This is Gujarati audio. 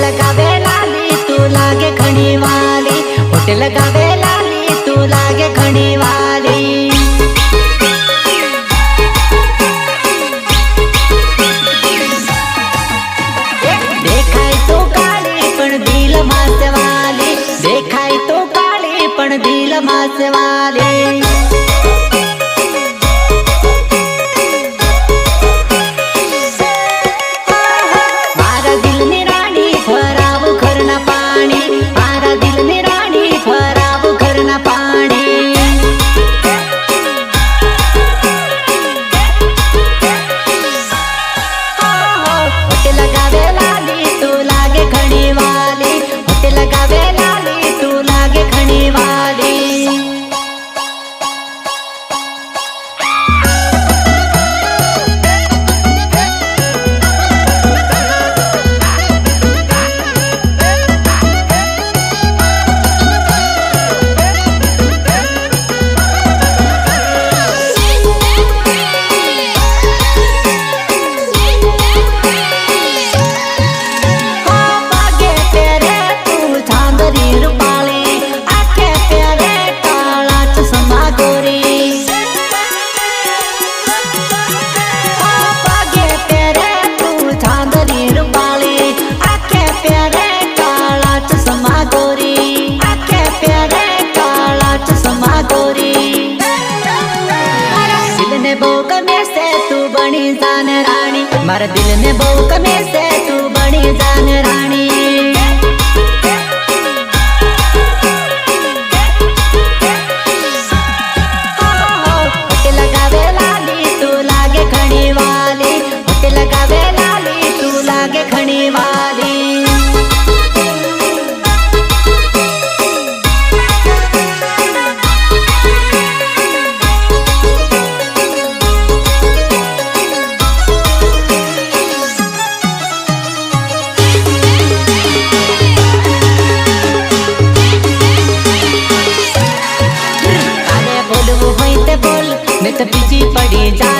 લગાવે લાલી, તું લાગે ઘણી વાલી. હોટ લગાવે લાલી, તું લાગે ઘણી વાલી. દેખાય તો કાળી, પણ દિલ માસવાલી. દેખાય તો કાળી, પણ દિલમાં લાગે રાણી સાને રાણી. મારા દિલને બહુ ગમે છે. મેં તો બીજી પડી જા